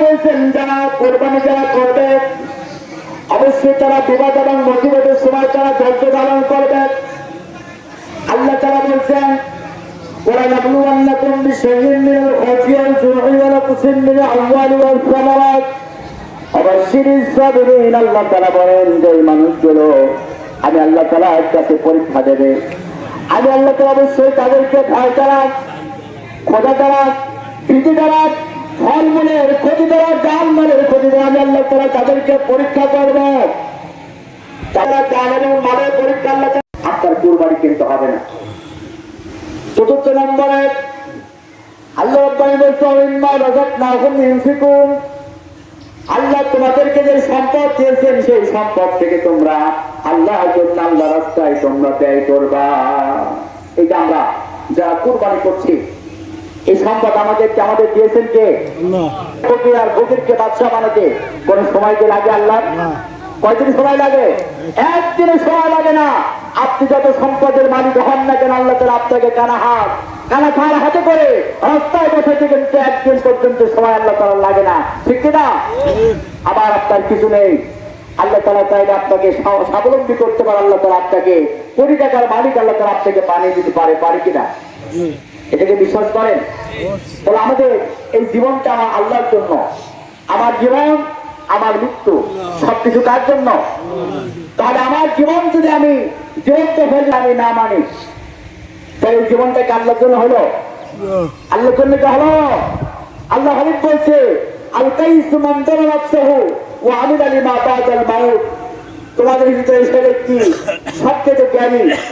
বলছেন যারা কোরবানি যারা করবে অবশ্যই তারা বিবাদ এবং মুসিবতের সময় তারা ধৈর্য ধারণ করবে আল্লাহ তারা বলছেন ولنبلونكم بشيء من الخوف والجوع ونقص من الأموال والثمرات وبشر الصابرين আল্লাহ তারা বলেন যে এই মানুষগুলো আমি আল্লাহ তালা কাছে পরীক্ষা দেবে আমি আল্লাহ তালা অবশ্যই তাদেরকে ভয় দ্বারা খোদা দ্বারা ভীতি দ্বারা ফলমূলের ক্ষতি দ্বারা জাল মালের ক্ষতি দ্বারা আল্লাহ তালা তাদেরকে পরীক্ষা করবে। তারা জান এবং মালের পরীক্ষা আল্লাহ আপনার কুরবানি কিনতে হবে না। চতুর্থ নম্বরে, আল্লাহ আল্লাহ তোমাদেরকে যে সম্পদ দিয়েছেন, সেই সম্পদ থেকে তোমরা আল্লাহর জন্য আল্লাহ রাস্তায় তোমরা ব্যয় করবা। এটা আমরা যারা কুরবানি করছি এই সম্পদ আমাদেরকে আমাদের দিয়েছেন কে? ফকির আর ফকিরকে বাদশাহ বানাতে। কোন সময় কি লাগে আল্লাহ? কয়দিন সময় লাগে? একদিনের সময় লাগে না। আপনি যত সম্পদের মালিক হন না কেন আল্লাহ তালা আপনাকে কানা হাত কানা খান হাতে করে রাস্তায় বসাতে কিন্তু একদিন পর্যন্ত সময় আল্লাহ তালা লাগে না। ঠিক না? আবার আপনার কিছু নেই। আল্লাহ তালা চাইলে আপনাকে স্বাবলম্বী করতে পারে আল্লাহ তালা আপনাকে কোটি টাকার মালিক আল্লাহ তালা আপনাকে বানিয়ে দিতে পারে পারে কিনা এটাকে বিশ্বাস করেন? তাহলে আমাদের এই জীবনটা আল্লাহর জন্য, আমার জীবন, আমার মৃত্যু, সবকিছু কার জন্য? তাহলে আমার জীবন যদি আমি জীবন্ত হলে আমি না মানি, তাহলে এই জীবনটা কি আল্লাহর জন্য হলো? আল্লাহর জন্য কি হলো? আল্লাহ হাবিব বলছে আল কাইসু মান দারা নাফসাহু ওয়া আমিলা লিমা বাদাল মাউত। তোমাদের ভিতরে সে ব্যক্তি সবচেয়ে জ্ঞানী।